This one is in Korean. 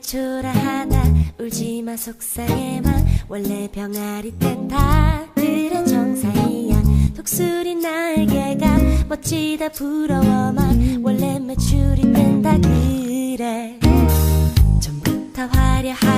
초라하다 울지마 속상해마. 원래 병아리 땐다 그래 정상이야. 독수리 날개가 멋지다 부러워마. 원래 매출이 땐다 그래. 전부터 화려하